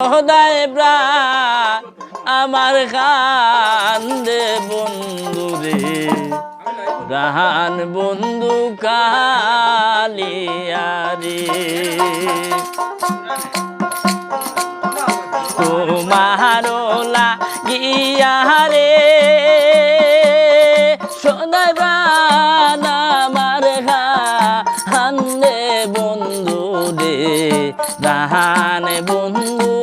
সদায় আমার কান্দে বন্ধু রে প্রাণ বন্ধু কালিয়ারে তোমারোলা গিয়ারে সদায় প্রাণ আমার কান্দে বন্ধু রে প্রাণ বন্ধু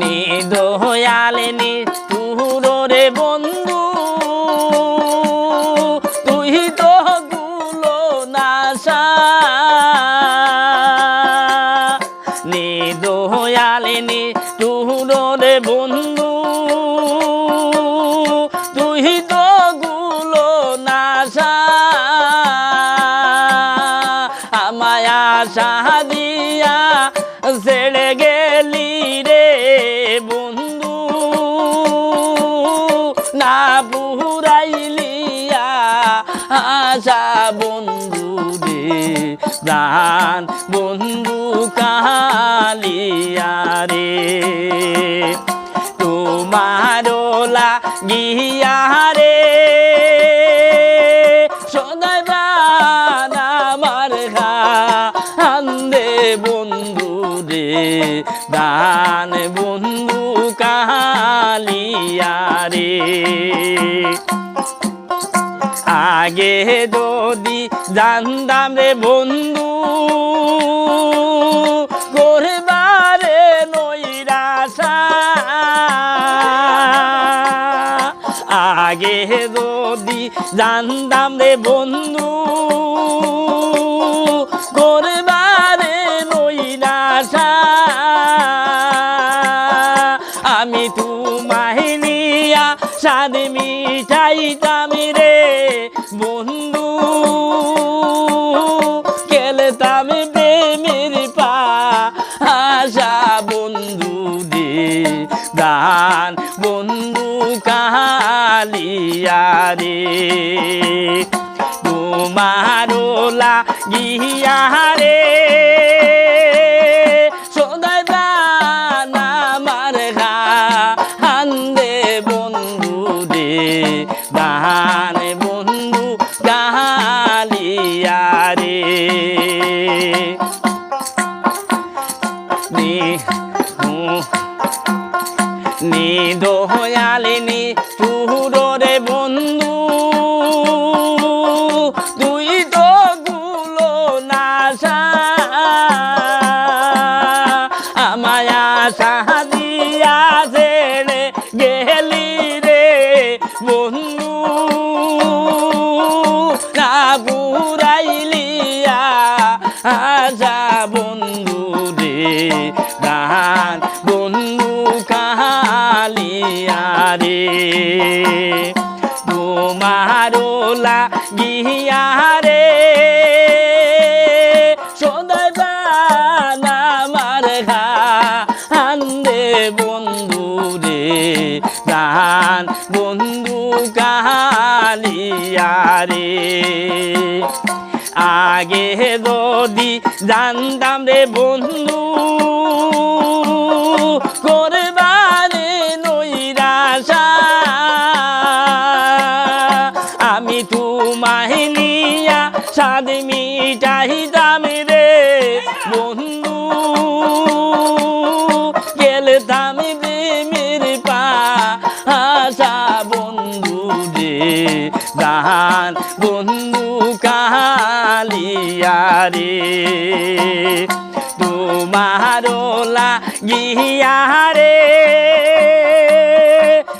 নি দয়ালে বন্ধু। তুই তো গুলো নাশা। নি দয়ালে বন্ধু। তুই তো গুলো নাশা। আমায় আশা দিয়া ছেড়ে গেলি পুরাইলিয়া আশা বন্ধু রে, প্রাণ বন্ধু কালিয়া রে। তোমারোলা গিয়া রে বন্ধু রে দান বন্ধু কালিয়া রে আগে যদি জানতাম রে বন্ধু করবারে নৈরাশা। আগে যদি জানতাম রে বন্ধু করবারে নৈরাশা। মিঠাইতাম রে বন্ধু। খেলতাম প্রেমের পা আশা বন্ধু রে। দান বন্ধু কালিয়া রে। তোমারোলা গিয়া রে। দান বন্ধু গালিয়া রে। নি দোয়ালিনি বন্ধু। তুই তো গুলো নাশা। আমায় আশা আশা বন্ধু রে গান বন্ধু কালিয়া রে। তোমারোলা গিয়া রে প্রাণ আমার বন্ধু রে গান বন্ধু কালিয়া রে। আগে যদি জানতাম রে বন্ধু করবারে নৈরাশা। আমি তোমায় নিয়া সাদ মিটাইতাম রে বন্ধু। গেলতাম প্রেমের পা আশা বন্ধু রে গান বন্ধু। কালিয়া রে তোমারোলা গিয়া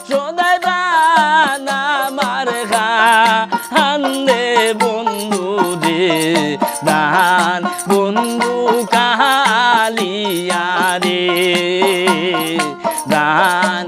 সদাই প্রাণ আমার হান্দে বন্ধু রে দান বন্ধু কালিয়া দান